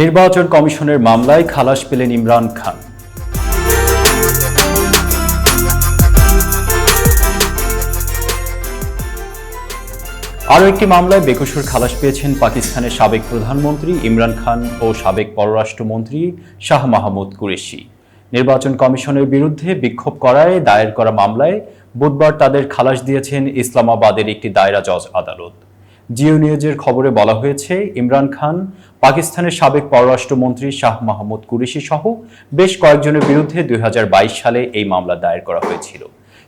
নির্বাচন কমিশনের মামলায় খালাস পেলেন ইমরান খান। আরও একটি মামলায় বেকসুর খালাস পেয়েছেন পাকিস্তানের সাবেক প্রধানমন্ত্রী ইমরান খান ও সাবেক পররাষ্ট্রমন্ত্রী শাহ মাহমুদ কুরেশি। নির্বাচন কমিশনের বিরুদ্ধে বিক্ষোভ করায়, দায়ের করা মামলায় বুধবার তাদের খালাস দিয়েছেন ইসলামাবাদের একটি দায়রা জজ আদালত। জিও নিউজের খবরে বলা হয়েছে, ইমরান খান, পাকিস্তানের সাবেক পররাষ্ট্রমন্ত্রী শাহ মাহমুদ কুরেশি সহ বেশ কয়েকজনের বিরুদ্ধে দুই হাজার বাইশ সালে এই মামলা দায়ের করা হয়েছিল।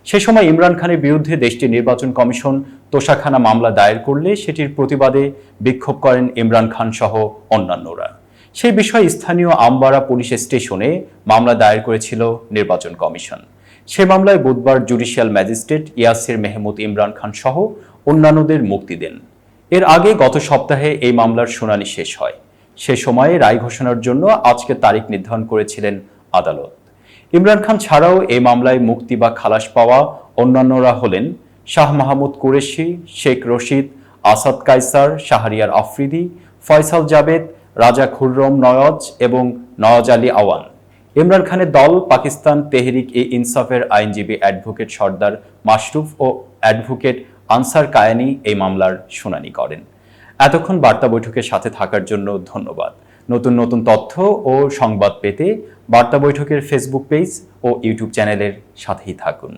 সে সময় ইমরান খানের বিরুদ্ধে দেশটির নির্বাচন কমিশন তোষাখানা মামলা দায়ের করলে সেটির প্রতিবাদে বিক্ষোভ করেন ইমরান খান সহ অন্যান্যরা। সেই বিষয়ে স্থানীয় আমবাড়া পুলিশ স্টেশনে মামলা দায়ের করেছিল নির্বাচন কমিশন। সে মামলায় বুধবার জুডিশিয়াল ম্যাজিস্ট্রেট ইয়াসির মেহমুদ ইমরান খান সহ অন্যান্যদের মুক্তি দেন। এর আগে গত সপ্তাহে এই মামলার শুনানি শেষ হয়। সে সময়ে রায় ঘোষণার জন্য আজকে তারিখ নির্ধারণ করেছিলেন আদালত। ইমরান খান ছাড়াও এই মামলায় মুক্তি বা খালাস পাওয়া অন্যান্যরা হলেন শাহ মাহমুদ কুরেশি, শেখ রশিদ, আসাদ কাইসার শাহরিয়ার আফ্রিদি, ফয়সাল জাবেদ, রাজা খুররম নয়জ এবং নওয়াজ আলী আওয়ান। ইমরান খানের দল পাকিস্তান তেহরিক ই ইনসাফের আইনজীবী অ্যাডভোকেট সর্দার মাশরুফ ও অ্যাডভোকেট আনসার কায়ানি এই মামলার শুনানি করেন। এতক্ষণ বার্তা বৈঠকের সাথে থাকার জন্য ধন্যবাদ। নতুন নতুন তথ্য ও সংবাদ পেতে বার্তা বৈঠকের ফেসবুক পেজ ও ইউটিউব চ্যানেলের সাথেই থাকুন।